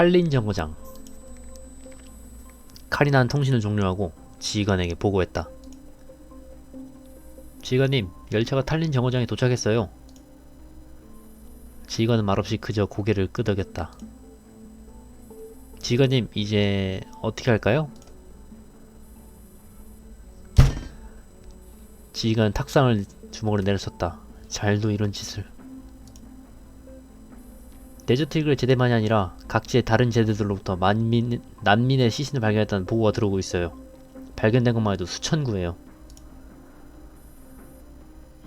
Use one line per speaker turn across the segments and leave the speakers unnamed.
탈린 정거장 카리나는 통신을 종료하고 지휘관에게 보고했다. 지휘관님, 열차가 탈린 정거장에 도착했어요. 지휘관은 말없이 그저 고개를 끄덕였다. 지휘관님, 이제 어떻게 할까요? 지휘관은 탁상을 주먹으로 내려쳤다. 잘도 이런 짓을. 데저트익을 제대만이 아니라 각지의 다른 제대들로부터 만민, 난민의 시신을 발견했다는 보고가 들어오고 있어요. 발견된 것만 해도 수천 구예요.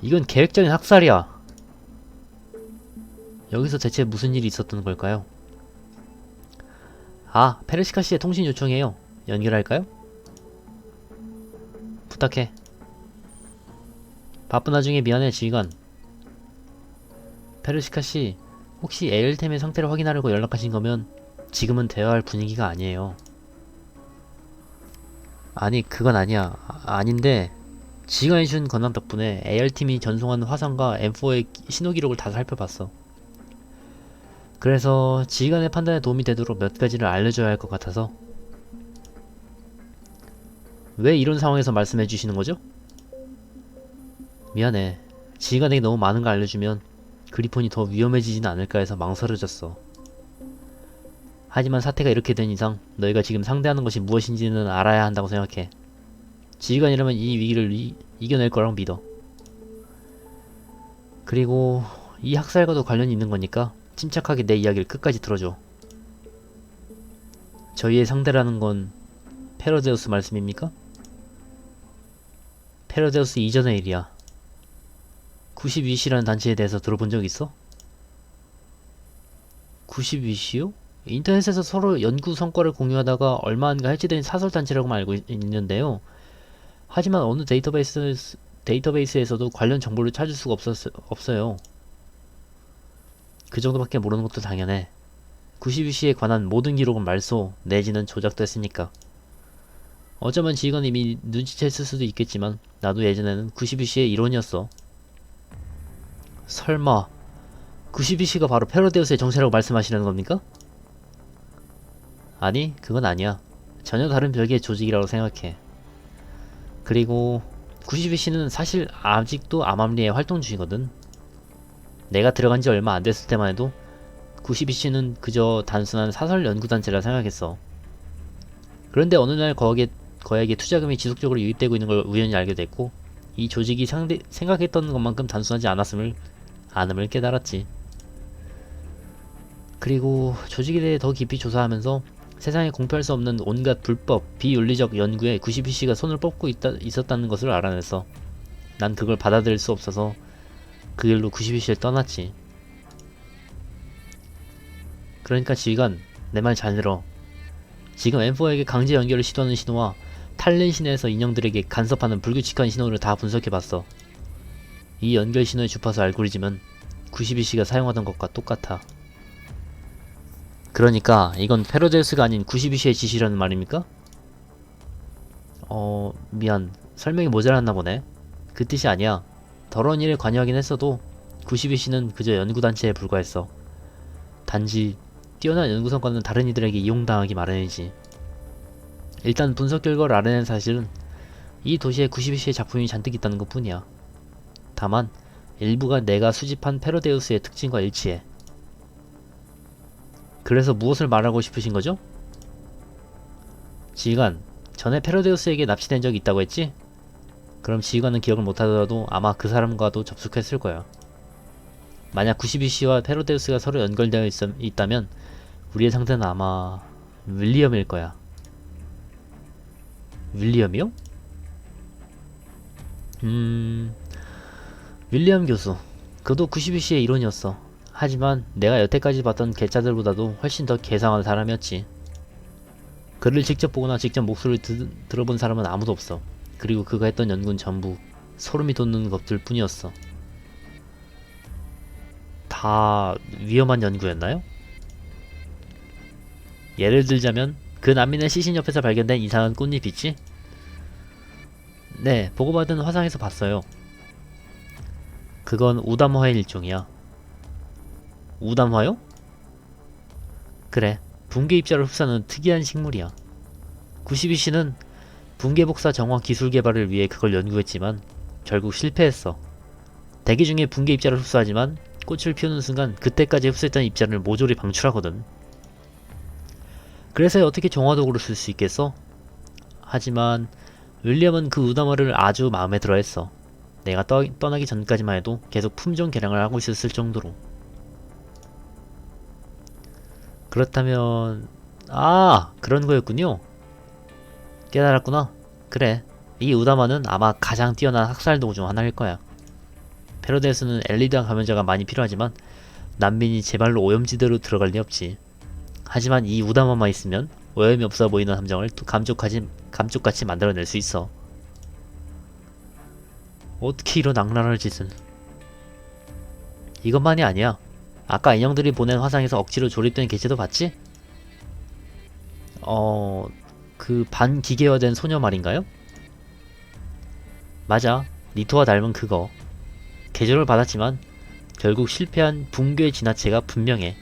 이건 계획적인 학살이야. 여기서 대체 무슨 일이 있었던 걸까요? 아, 페르시카 씨의 통신 요청이에요. 연결할까요? 부탁해. 바쁜 와중에 미안해, 지휘관. 페르시카 씨, 혹시 에일템의 상태를 확인하려고 연락하신 거면 지금은 대화할 분위기가 아니에요. 아니, 그건 아니야. 아, 아닌데, 지휘관이 준 권한 덕분에 AR팀이 전송한 화상과 M4의 신호 기록을 다 살펴봤어. 그래서 지휘관의 판단에 도움이 되도록 몇 가지를 알려줘야 할 것 같아서 왜 이런 상황에서 말씀해 주시는 거죠? 미안해. 지휘관에게 너무 많은 걸 알려주면 그리폰이 더 위험해지진 않을까 해서 망설여졌어. 하지만 사태가 이렇게 된 이상 너희가 지금 상대하는 것이 무엇인지는 알아야 한다고 생각해. 지휘관이라면 이 위기를 이, 이겨낼 거라고 믿어. 그리고 이 학살과도 관련이 있는 거니까 침착하게 내 이야기를 끝까지 들어줘. 저희의 상대라는 건 페로데우스 말씀입니까? 페로데우스 이전의 일이야. 92시라는 단체에 대해서 들어본 적 있어? 92시요? 인터넷에서 서로 연구 성과를 공유하다가 얼마 안가 해체된 사설 단체라고만 알고 있, 있는데요. 하지만 어느 데이터베이스, 데이터베이스에서도 관련 정보를 찾을 수가 없었, 없어요. 그 정도밖에 모르는 것도 당연해. 92시에 관한 모든 기록은 말소 내지는 조작됐으니까. 어쩌면 지휘관이 이미 눈치챘을 수도 있겠지만 나도 예전에는 92시의 일원이었어. 설마 92시가 바로 페로데우스의 정체라고 말씀하시는 겁니까? 아니, 그건 아니야. 전혀 다른 별개의 조직이라고 생각해. 그리고 92시는 사실 아직도 암암리에 활동 중이거든. 내가 들어간 지 얼마 안 됐을 때만 해도 92시는 그저 단순한 사설 연구단체라 생각했어. 그런데 어느 날 거기에, 거액의 투자금이 지속적으로 유입되고 있는 걸 우연히 알게 됐고, 이 조직이 상대, 생각했던 것만큼 단순하지 않았음을, 않음을 깨달았지. 그리고 조직에 대해 더 깊이 조사하면서 세상에 공표할 수 없는 온갖 불법, 비윤리적 연구에 92시가 손을 뻗고 있다, 있었다는 것을 알아냈어. 난 그걸 받아들일 수 없어서 그 길로 92시를 떠났지. 그러니까 지휘관, 내 말 잘 들어. 지금 M4에게 강제 연결을 시도하는 신호와 탈린 시내에서 인형들에게 간섭하는 불규칙한 신호를 다 분석해봤어. 이 연결 신호의 주파수 알고리즘은 92시가 사용하던 것과 똑같아. 그러니까 이건 페로데우스가 아닌 92시의 지시라는 말입니까? 어... 미안. 설명이 모자랐나 보네. 그 뜻이 아니야. 더러운 일에 관여하긴 했어도 92시는 그저 연구단체에 불과했어. 단지 뛰어난 연구 성과는 다른 이들에게 이용당하기 마련이지. 일단 분석 결과를 알아낸 사실은 이 도시에 92시의 작품이 잔뜩 있다는 것 뿐이야. 다만 일부가 내가 수집한 페로데우스의 특징과 일치해. 그래서 무엇을 말하고 싶으신 거죠? 지휘관, 전에 페로데우스에게 납치된 적이 있다고 했지? 그럼 지휘관은 기억을 못하더라도 아마 그 사람과도 접촉했을 거야. 만약 92시와 페로데우스가 서로 연결되어 있, 있다면 우리의 상대는 아마 윌리엄일 거야. 윌리엄이요? 음... 윌리엄 교수. 그도 92시의 일원이었어. 하지만 내가 여태까지 봤던 개짜들보다도 훨씬 더 개상한 사람이었지. 그를 직접 보거나 직접 목소리를 드, 들어본 사람은 아무도 없어. 그리고 그가 했던 연구는 전부 소름이 돋는 것들 뿐이었어. 다 위험한 연구였나요? 예를 들자면 그 난민의 시신 옆에서 발견된 이상한 꽃잎 있지? 네, 보고받은 화상에서 봤어요. 그건 우담화의 일종이야. 우담화요? 그래, 붕괴 입자를 흡수하는 특이한 식물이야. 92씨는 붕괴 복사 정화 기술 개발을 위해 그걸 연구했지만 결국 실패했어. 대기 중에 붕괴 입자를 흡수하지만 꽃을 피우는 순간 그때까지 흡수했던 입자를 모조리 방출하거든. 그래서 어떻게 정화도구로 쓸 수 있겠어? 하지만 윌리엄은 그 우다마를 아주 마음에 들어 했어. 내가 떠, 떠나기 전까지만 해도 계속 품종 개량을 하고 있었을 정도로. 그렇다면 아 그런 거였군요. 깨달았구나. 그래. 이 우다마는 아마 가장 뛰어난 학살 도구 중 하나일 거야. 페로데스는 엘리드한 감염자가 많이 필요하지만 난민이 제발로 오염지대로 들어갈 리 없지. 하지만 이 우다마만 있으면 오염이 없어 보이는 함정을 또 감쪽하지, 감쪽같이 만들어낼 수 있어. 어떻게 이런 악랄할 짓을. 이것만이 아니야. 아까 인형들이 보낸 화상에서 억지로 조립된 개체도 봤지? 어... 그 반 기계화된 소녀 말인가요? 맞아. 니토와 닮은 그거. 개조를 받았지만 결국 실패한 붕괴 진화체가 분명해.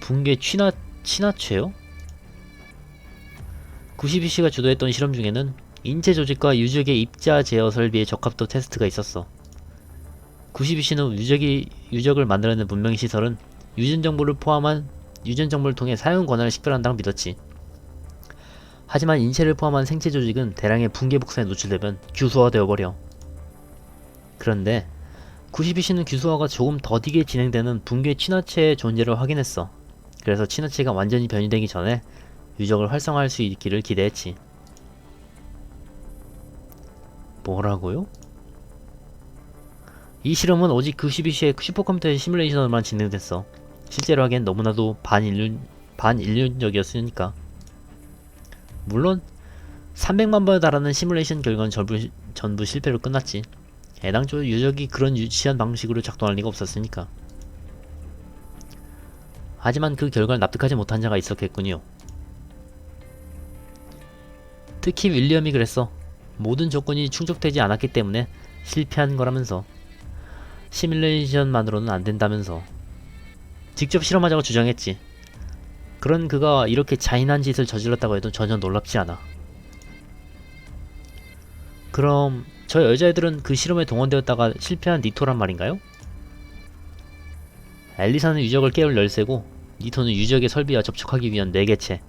붕괴 취나, 친화체요? 92씨가 주도했던 실험 중에는 인체 조직과 유적의 입자 제어 설비의 적합도 테스트가 있었어. 92씨는 유적이, 유적을 만들어낸 문명의 시설은 유전 정보를 포함한 유전 정보를 통해 사용 권한을 식별한다고 믿었지. 하지만 인체를 포함한 생체 조직은 대량의 붕괴 복사에 노출되면 규소화되어 버려. 그런데 92씨는 규소화가 조금 더디게 진행되는 붕괴 친화체의 존재를 확인했어. 그래서 친화체가 완전히 변이되기 전에 유적을 활성화할 수 있기를 기대했지. 뭐라고요? 이 실험은 오직 92시의 슈퍼컴퓨터의 시뮬레이션으로만 진행됐어. 실제로 하기엔 너무나도 반인륜, 반인륜적이었으니까. 물론 300만 번에 달하는 시뮬레이션 결과는 전부, 전부 실패로 끝났지. 애당초 유적이 그런 유치한 방식으로 작동할 리가 없었으니까. 하지만 그 결과를 납득하지 못한 자가 있었겠군요. 특히 윌리엄이 그랬어. 모든 조건이 충족되지 않았기 때문에 실패한 거라면서. 시뮬레이션만으로는 안 된다면서. 직접 실험하자고 주장했지. 그런 그가 이렇게 잔인한 짓을 저질렀다고 해도 전혀 놀랍지 않아. 그럼 저 여자애들은 그 실험에 동원되었다가 실패한 니토란 말인가요? 엘리사는 유적을 깨울 열쇠고 니토는 유적의 설비와 접촉하기 위한 네개체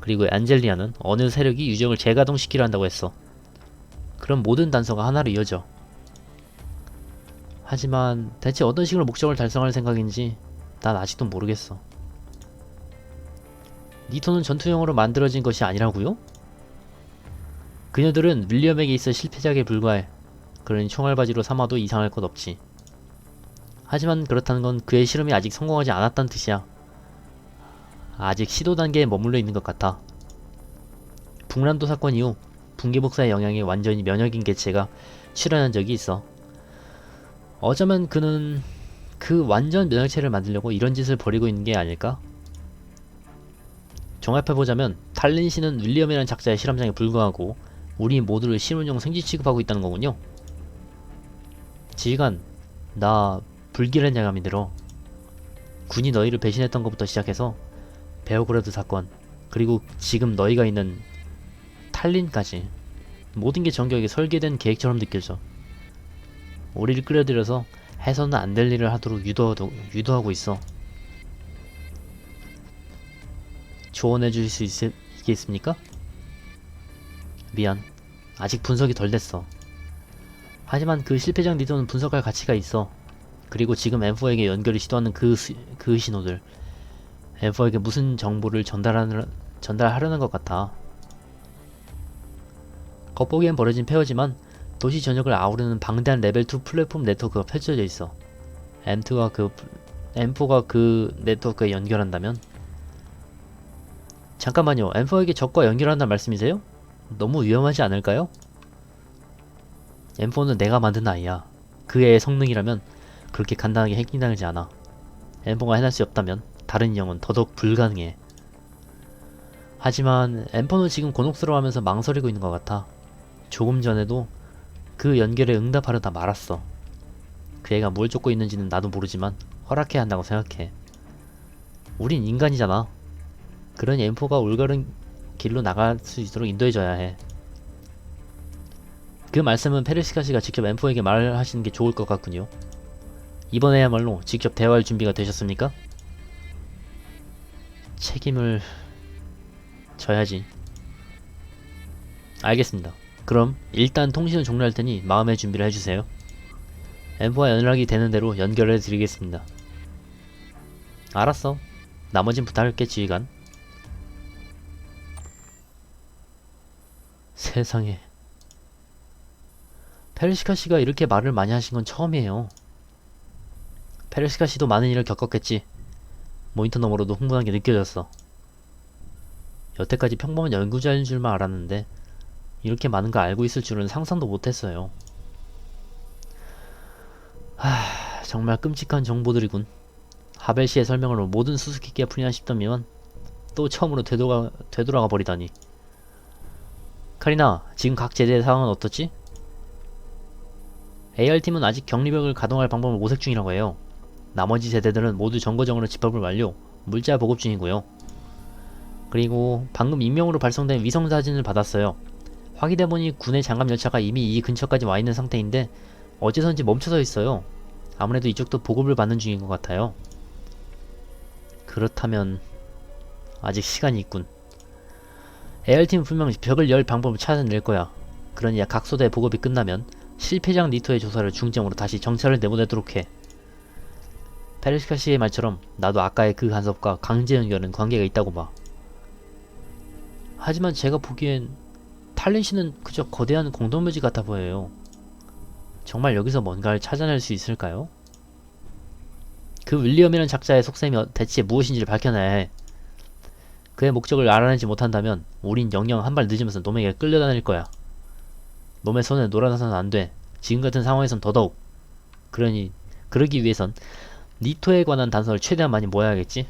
그리고 안젤리아는 어느 세력이 유적을 재가동시키려 한다고 했어. 그럼 모든 단서가 하나로 이어져. 하지만 대체 어떤 식으로 목적을 달성할 생각인지 난 아직도 모르겠어. 니토는 전투용으로 만들어진 것이 아니라고요? 그녀들은 윌리엄에게 있어 실패작에 불과해. 그러니 총알바지로 삼아도 이상할 것 없지. 하지만 그렇다는 건 그의 실험이 아직 성공하지 않았다는 뜻이야. 아직 시도 단계에 머물러 있는 것 같아. 북란도 사건 이후 붕괴복사의 영향에 완전히 면역인 개체가 출현한 적이 있어. 어쩌면 그는 그 완전 면역체를 만들려고 이런 짓을 벌이고 있는 게 아닐까? 종합해보자면 탈린 씨는 윌리엄이라는 작자의 실험장에 불과하고 우리 모두를 신혼용 생쥐 취급하고 있다는 거군요. 지휘관, 나 불길한 예감이 들어. 군이 너희를 배신했던 것부터 시작해서 베어그라드 사건, 그리고 지금 너희가 있는 탈린까지 모든 게 정교하게 설계된 계획처럼 느껴져. 우리를 끌어들여서 해서는 안 될 일을 하도록 유도하도, 유도하고 있어. 조언해 주실 수 있, 있겠습니까? 미안. 아직 분석이 덜 됐어. 하지만 그 실패작 리더는 분석할 가치가 있어. 그리고 지금 M4에게 연결을 시도하는 그, 수, 그 신호들. M4에게 무슨 정보를 전달하는, 전달하려는 것 같아. 겉보기엔 버려진 페어지만 도시 전역을 아우르는 방대한 레벨2 플랫폼 네트워크가 펼쳐져 있어. M2가 그, M4가 그 네트워크에 연결한다면? 잠깐만요. M4에게 적과 연결한다는 말씀이세요? 너무 위험하지 않을까요? M4는 내가 만든 아이야. 그 애의 성능이라면 그렇게 간단하게 해킹당하지 않아. M4가 해낼 수 없다면 다른 인형은 더더욱 불가능해. 하지만 M4는 지금 곤혹스러워하면서 망설이고 있는 것 같아. 조금 전에도 그 연결에 응답하려다 말았어. 그 애가 뭘 쫓고 있는지는 나도 모르지만 허락해야 한다고 생각해. 우린 인간이잖아. 그러니 M4가 올바른 길로 나갈 수 있도록 인도해줘야 해. 그 말씀은 페르시카 씨가 직접 M4에게 말을 하시는 게 좋을 것 같군요. 이번에야말로 직접 대화할 준비가 되셨습니까? 책임을 져야지. 알겠습니다. 그럼 일단 통신을 종료할 테니 마음의 준비를 해주세요. M4와 연락이 되는 대로 연결해 드리겠습니다. 알았어. 나머진 부탁할게, 지휘관. 세상에. 페르시카 씨가 이렇게 말을 많이 하신 건 처음이에요. 페르시카 씨도 많은 일을 겪었겠지. 모니터 너머로도 흥분한 게 느껴졌어. 여태까지 평범한 연구자인 줄만 알았는데 이렇게 많은 걸 알고 있을 줄은 상상도 못했어요. 하, 정말 끔찍한 정보들이군. 하벨 씨의 설명으로 모든 수수께끼가 풀리나 싶더니만 또 처음으로 되돌아, 되돌아가 버리다니. 카리나, 지금 각 제대의 상황은 어떻지? AR팀은 아직 격리벽을 가동할 방법을 모색 중이라고 해요. 나머지 세대들은 모두 정거정으로 집합을 완료, 물자 보급 중이고요. 그리고 방금 익명으로 발송된 위성 사진을 받았어요. 확인해보니 군의 장갑 열차가 이미 이 근처까지 와 있는 상태인데 어째선지 멈춰서 있어요. 아무래도 이쪽도 보급을 받는 중인 것 같아요. 그렇다면 아직 시간이 있군. AR팀은 분명 벽을 열 방법을 찾아낼 거야. 그러니 각 소대의 보급이 끝나면 실패장 니토의 조사를 중점으로 다시 정찰을 내보내도록 해. 페르시카 씨의 말처럼 나도 아까의 그 간섭과 강제 연결은 관계가 있다고 봐. 하지만 제가 보기엔 탈린 씨는 그저 거대한 공동묘지 같아 보여요. 정말 여기서 뭔가를 찾아낼 수 있을까요? 그 윌리엄이라는 작자의 속셈이 어- 대체 무엇인지를 밝혀내야 해. 그의 목적을 알아내지 못한다면 우린 영영 한 발 늦으면서 놈에게 끌려다닐 거야. 놈의 손에 놀아나서는 안 돼. 지금 같은 상황에선 더더욱. 그러니 그러기 위해선 니토에 관한 단서를 최대한 많이 모아야겠지.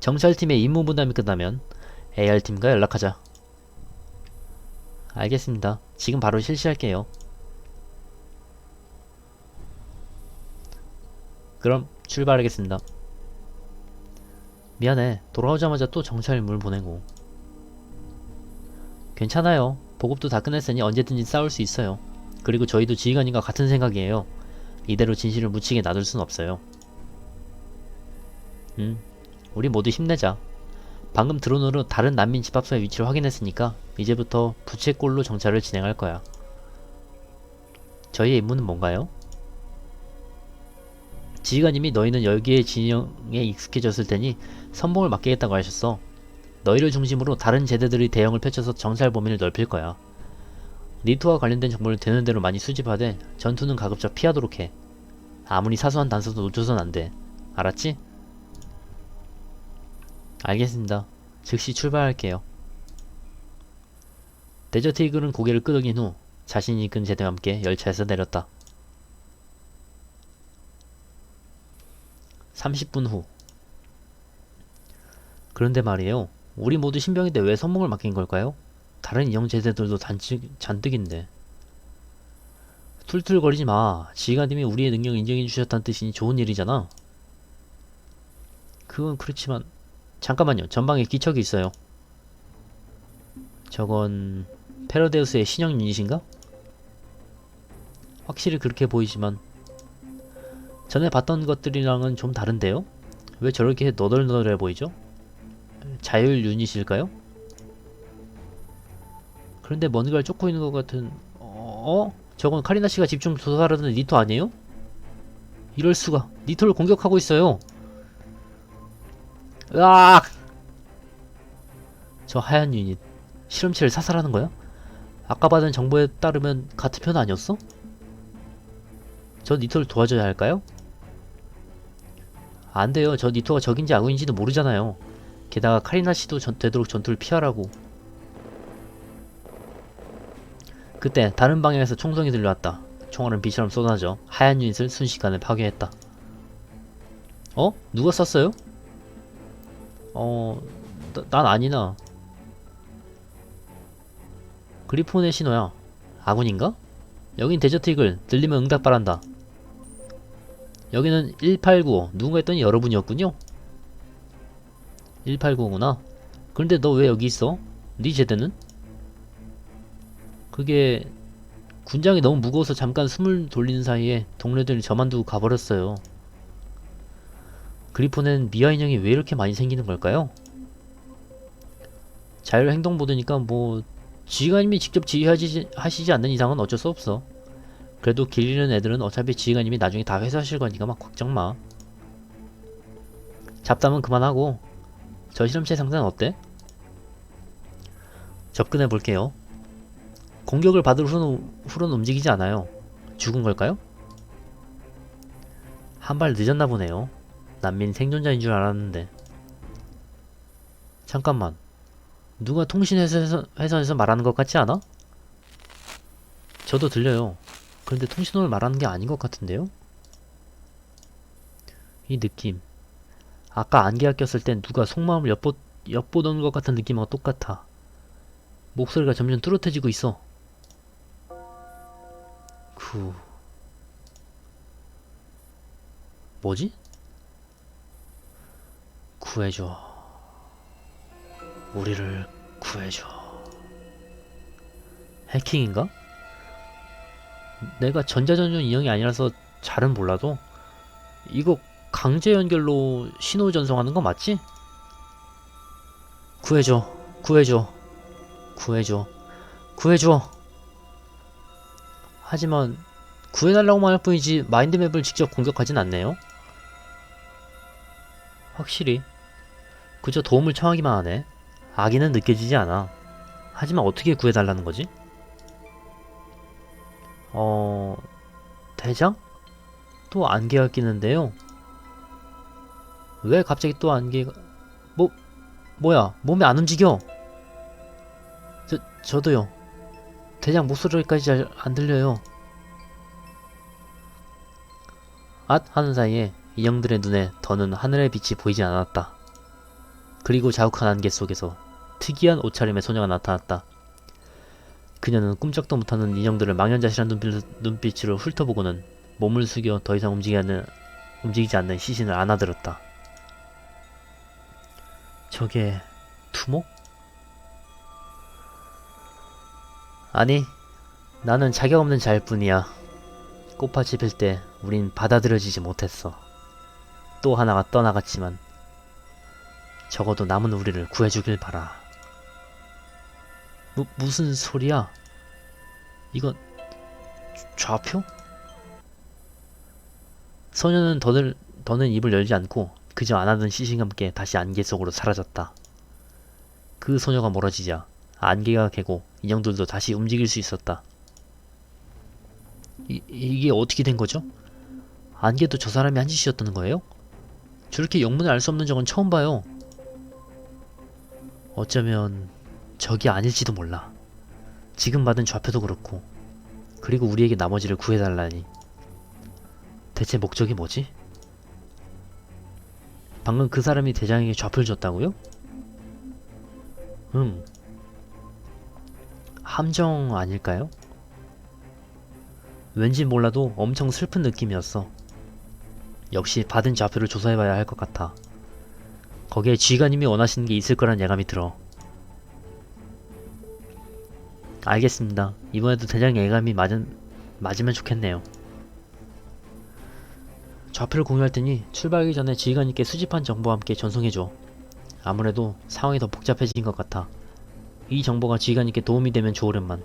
정찰팀의 임무 분담이 끝나면 AR팀과 연락하자. 알겠습니다. 지금 바로 실시할게요. 그럼 출발하겠습니다. 미안해. 돌아오자마자 또 정찰 물 보내고. 괜찮아요. 보급도 다 끝냈으니 언제든지 싸울 수 있어요. 그리고 저희도 지휘관님과 같은 생각이에요. 이대로 진실을 묻히게 놔둘 순 없어요. 음, 우리 모두 힘내자. 방금 드론으로 다른 난민 집합소의 위치를 확인했으니까 이제부터 부채꼴로 정찰을 진행할 거야. 저희의 임무는 뭔가요? 지휘관님이 너희는 여기의 진영에 익숙해졌을 테니 선봉을 맡기겠다고 하셨어. 너희를 중심으로 다른 제대들이 대형을 펼쳐서 정찰 범위를 넓힐 거야. 니트와 관련된 정보를 되는 대로 많이 수집하되 전투는 가급적 피하도록 해. 아무리 사소한 단서도 놓쳐선 안 돼. 알았지? 알겠습니다. 즉시 출발할게요. 데저트 이글은 고개를 끄덕인 후 자신이 이끈 제대와 함께 열차에서 내렸다. 30분 후 그런데 말이에요. 우리 모두 신병인데 왜 선봉을 맡긴 걸까요? 다른 인형 제대들도 단지, 잔뜩인데. 툴툴거리지 마. 지휘관님이 우리의 능력 인정해 주셨다는 뜻이니 좋은 일이잖아. 그건 그렇지만 잠깐만요. 전방에 기척이 있어요. 저건 페러데우스의 신형 유닛인가? 확실히 그렇게 보이지만 전에 봤던 것들이랑은 좀 다른데요? 왜 저렇게 너덜너덜해 보이죠? 자율 유닛일까요? 그런데 뭔가를 쫓고 있는 것 같은 어? 저건 카리나 씨가 집중 조사하려던 니토 아니에요? 이럴 수가 니토를 공격하고 있어요. 으악! 저 하얀 유닛 실험체를 사살하는 거야? 아까 받은 정보에 따르면 같은 편 아니었어? 저 니토를 도와줘야 할까요? 안 돼요. 저 니토가 적인지 악인지도 모르잖아요. 게다가 카리나 씨도 전, 되도록 전투를 피하라고. 그때 다른 방향에서 총성이 들려왔다. 총알은 비처럼 쏟아져 하얀 유닛을 순식간에 파괴했다. 어? 누가 쐈어요? 어... 나, 난 아니나. 그리폰의 신호야. 아군인가? 여긴 데저트 이글. 들리면 응답 바란다. 여기는 1895. 누군가 했더니 여러분이었군요. 189구나. 그런데 너 왜 여기 있어? 네 제대는? 그게 군장이 너무 무거워서 잠깐 숨을 돌리는 사이에 동료들이 저만 두고 가버렸어요. 그리폰엔 미아 인형이 왜 이렇게 많이 생기는 걸까요? 자율 행동 모드니까 뭐 지휘관님이 직접 지휘하시지 하시지 않는 이상은 어쩔 수 없어. 그래도 길 잃은 애들은 어차피 지휘관님이 나중에 다 회수하실 거니까 막 걱정 마. 잡담은 그만하고 저 실험체 상자는 어때? 접근해 볼게요. 공격을 받을 후는, 후로는 움직이지 않아요. 죽은 걸까요? 한 발 늦었나 보네요. 난민 생존자인 줄 알았는데. 잠깐만. 누가 통신회사에서 회사에서 말하는 것 같지 않아? 저도 들려요. 그런데 통신호를 말하는 게 아닌 것 같은데요? 이 느낌. 아까 안개가 꼈을 땐 누가 속마음을 엿보, 엿보던 것 같은 느낌과 똑같아. 목소리가 점점 뚜렷해지고 있어. 구. 뭐지? 구해줘. 우리를 구해줘. 해킹인가? 내가 전자전용 인형이 아니라서 잘은 몰라도 이거 강제 연결로 신호 전송하는 거 맞지? 구해줘, 구해줘, 구해줘, 구해줘. 하지만 구해달라고만 할 뿐이지 마인드맵을 직접 공격하진 않네요. 확실히 그저 도움을 청하기만 하네. 악의는 느껴지지 않아. 하지만 어떻게 구해달라는 거지? 어... 대장? 또 안개가 끼는데요. 왜 갑자기 또 안개가... 뭐... 뭐야 몸이 안 움직여 저... 저도요 대장 목소리까지 잘 안 들려요 앗 하는 사이에 인형들의 눈에 더는 하늘의 빛이 보이지 않았다 그리고 자욱한 안개 속에서 특이한 옷차림의 소녀가 나타났다 그녀는 꿈쩍도 못하는 인형들을 망연자실한 눈빛, 눈빛으로 훑어보고는 몸을 숙여 더 이상 움직이지 않는, 움직이지 않는 시신을 안아들었다. 저게 투목? 아니, 나는 자격 없는 자일 뿐이야. 꽃밭이 필 때 우린 받아들여지지 못했어. 또 하나가 떠나갔지만 적어도 남은 우리를 구해주길 바라. 무, 무슨 소리야? 이건 좌표? 소녀는 더는, 더는 입을 열지 않고 그저 안 하던 시신과 함께 다시 안개 속으로 사라졌다. 그 소녀가 멀어지자 안개가 개고 인형들도 다시 움직일 수 있었다. 이, 이게 어떻게 된 거죠? 안개도 저 사람이 한 짓이었다는 거예요? 저렇게 영문을 알 수 없는 적은 처음 봐요. 어쩌면 적이 아닐지도 몰라. 지금 받은 좌표도 그렇고 그리고 우리에게 나머지를 구해달라니. 대체 목적이 뭐지? 방금 그 사람이 대장에게 좌표를 줬다고요? 음. 함정 아닐까요? 왠지 몰라도 엄청 슬픈 느낌이었어. 역시 받은 좌표를 조사해봐야 할 것 같아. 거기에 쥐가님이 원하시는 게 있을 거란 예감이 들어. 알겠습니다. 이번에도 대장 예감이 맞은, 맞으면 좋겠네요. 좌표를 공유할 테니 출발하기 전에 지휘관님께 수집한 정보와 함께 전송해줘. 아무래도 상황이 더 복잡해진 것 같아. 이 정보가 지휘관님께 도움이 되면 좋으련만.